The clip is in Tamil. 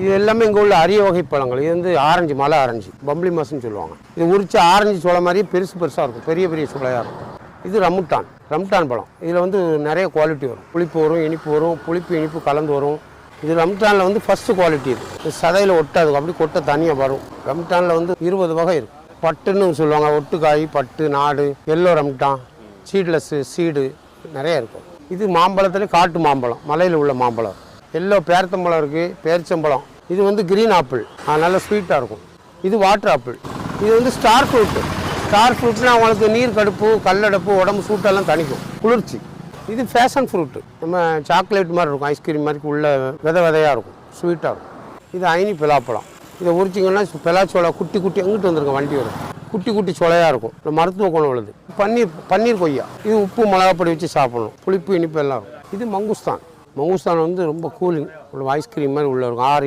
இது எல்லாமே இங்கே உள்ள அரிய வகை பழங்கள். இது வந்து ஆரஞ்சு மலை ஆரஞ்சு பம்பளி மாசுன்னு சொல்லுவாங்க. இது உரிச்சு ஆரஞ்சு சோளம் மாதிரியே பெருசு பெருசாக இருக்கும். பெரிய பெரிய சோளையாக இருக்கும். இது ரமுட்டான் ரம்டான் பழம். இதில் வந்து நிறைய குவாலிட்டி வரும். புளிப்பு வரும் இனிப்பு வரும் புளிப்பு இனிப்பு கலந்து வரும். இது ரம்டானில் வந்து ஃபஸ்ட்டு குவாலிட்டி இருக்குது சதையில் ஒட்டாது. அப்படி கொட்டை தனியாக வரும். ரம்டானில் வந்து இருபது வகை இருக்குது பட்டுன்னு சொல்லுவாங்க. ஒட்டுக்காய் பட்டு நாடு எல்லோ ரம்டான் சீட்லெஸ்ஸு சீடு நிறைய இருக்கும். இது மாம்பழத்துல காட்டு மாம்பழம். மலையில் உள்ள மாம்பழம். எல்லோ பேரத்தம்பழம் இருக்குது பேரிச்சம்பழம் இது வந்து கிரீன் ஆப்பிள் அதனால் ஸ்வீட்டாக இருக்கும். இது வாட்டர் ஆப்பிள் இது வந்து ஸ்டார் ஃப்ரூட்டு ஸ்டார் ஃப்ரூட்னா அவங்களுக்கு நீர் கடுப்பு கல்லடப்பு உடம்பு சூட்டெல்லாம் தணிக்கும். குளிர்ச்சி. இது ஃபேஷன் ஃப்ரூட்டு நம்ம சாக்லேட் மாதிரி இருக்கும் ஐஸ்கிரீம் மாதிரி உள்ள வித விதையாக இருக்கும். ஸ்வீட்டாக இருக்கும். இது ஐனி பிலாப்பழம். இதை உரிச்சிங்கன்னா பிலாச்சோளை குட்டி குட்டி எங்கிட்டு வந்திருக்கும் வண்டி வரும். குட்டி குட்டி சொலையாக இருக்கும். இந்த மருத்துவ குணம் உள்ளது. பன்னீர் பன்னீர் கொய்யா. இது உப்பு மிளகாப்பொடி வச்சு சாப்பிடணும். புளிப்பு இனிப்பு எல்லாம் இருக்கும். இது மங்குஸ்தான். மவுசான் வந்து ரொம்ப கூலிங் உள்ள ஐஸ்கிரீம் மாதிரி உள்ள இருக்கும். ஆறு